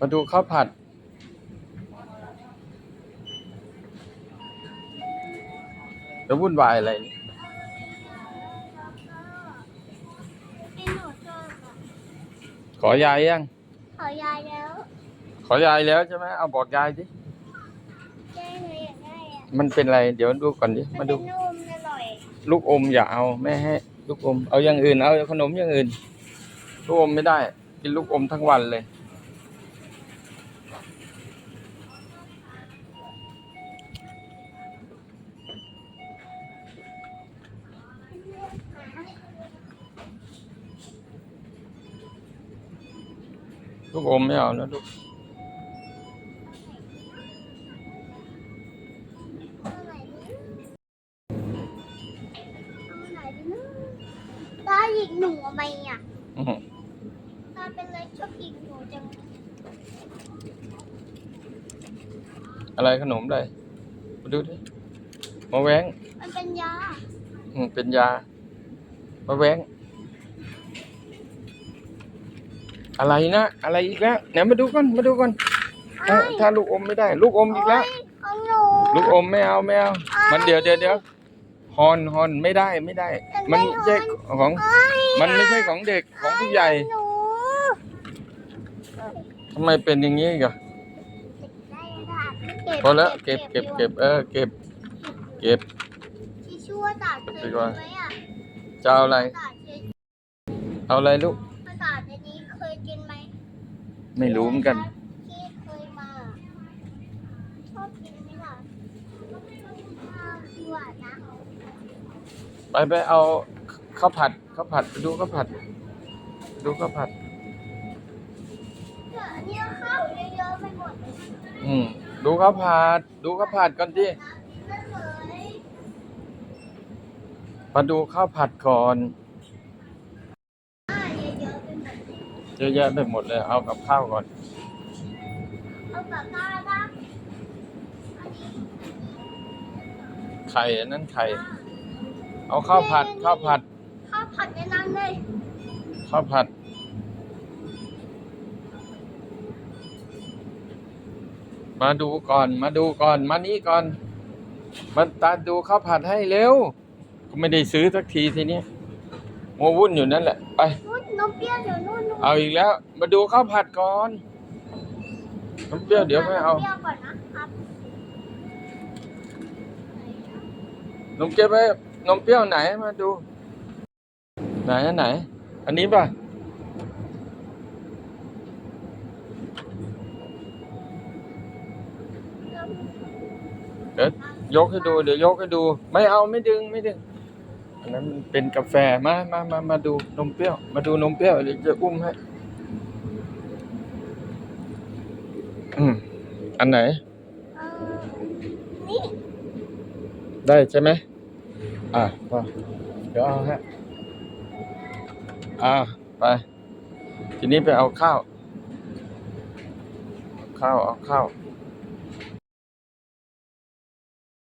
มาดูข้าวผัด แล้ววุ่นวายอะไรเนี่ยที่หนูชอบอะขอยายยัง ขอยายแล้ว ขอยายแล้วใช่ไหมเอาบอกยายดิแจ้หนูอยากได้อะมันเป็นอะไร เดี๋ยวดูก่อนดิมัมานเป็ดูนนุ่มอร่อยลูกอมอย่าเอาแม่ให้ ลูกอม เอาอย่างอื่น เอาขนมอย่างอื่น ลูกอมไม่ได้ กินลูกอมทั้งวันเลย ลูกอมไม่เอานะลูกเอาไหนดีเอาไหนดีนะตาหยิกหนูทำไมอะอื้อหือตาเป็นอะไรชอบหยิกหนูจัง อะไรขนมอะไรมาดูดิมาแหวงมันเป็นยา อืมเป็นยามาแหวง อะไรนะอะไรอีกแล้วไหนมาดูก่อนมาดูก่อนถ้าถ้าลูกอมไม่ได้ ลูกอมอีกแล้วโยของหนูลูกอมไม่เอาไม่เอามันเดี๋ยวเดี๋ยวเดี๋ยวฮอนฮอนไม่ได้ไม่ได้ มันไม่ใช่ของโอ๊ยมันไม่ใช่ของเด็กของผู้ใหญ่หนูทำไมเป็นอย่างนี้อีกอะได้ค่ะพอแล้วเก็บเก็บเก็บเออเก็บ เก็บ ทิชชู่ตัดเคยดีกินกว่าไหมอะจะเอาอะไรตัดเคยเอาอะไรลูก ตัดในนี้เคยกินไหม ไม่รู้เหมือนกัน ที่เคยมาชอบกินไหมล่ะข้าวหวานนะไปไปเอาข้าวผัดข้าวผัดไปดูข้าวผัด ดูข้าวผัด เนี่ยอันนี้ข้าวเยอะๆไปหมดเลยอืมดูข้าวผัด ดูข้าวผัดก่อนที่นะเลยมาดูข้าวผัดก่อน อ่าเยอะๆไปหมด เลยเยอะแยะไปหมดเลย เอากับข้าวก่อน เอาแบบข้าวบ้างอันนี้ไข่อันนั้นไข่ เอาข้าวผัดข้าวผัด ข้าวผัดในนั้นเลย ข้าวผัด มาดูก่อน มาดูก่อน มานี่ก่อนมาตาดูข้าวผัดให้เร็ว ก็ไม่ได้ซื้อสักทีทีนี้โมววุ่นอยู่นั่นแหละ ไปนู่นนมเปรี้ยวเดี๋ยวนู่นนู่น เอาอีกแล้ว มาดูข้าวผัดก่อนน้ำเปรี้ยวเดี๋ยวไม่เอานมเปรี้ยวก่อนนะครับนมเปรี้ยวไปนมเปรี้ยวไหนมาดู ไหนอันไหน อันนี้ป่ะเดี๋ยวยกให้ดู เดี๋ยวยกให้ดู ไม่เอาไม่ดึงไม่ดึงอั นั้นมันเป็นกาแฟมามามามาดูนมเปรี้ยว มาดูนมเปรี้ยวเดี๋ยวจะอุ้มให้อืมอันไหน นี่ ได้ใช่ไหม อะพอเดี๋ยวเอาฮะอ่าไป ทีนี้ไปเอาข้าว ข้าว เอาข้าว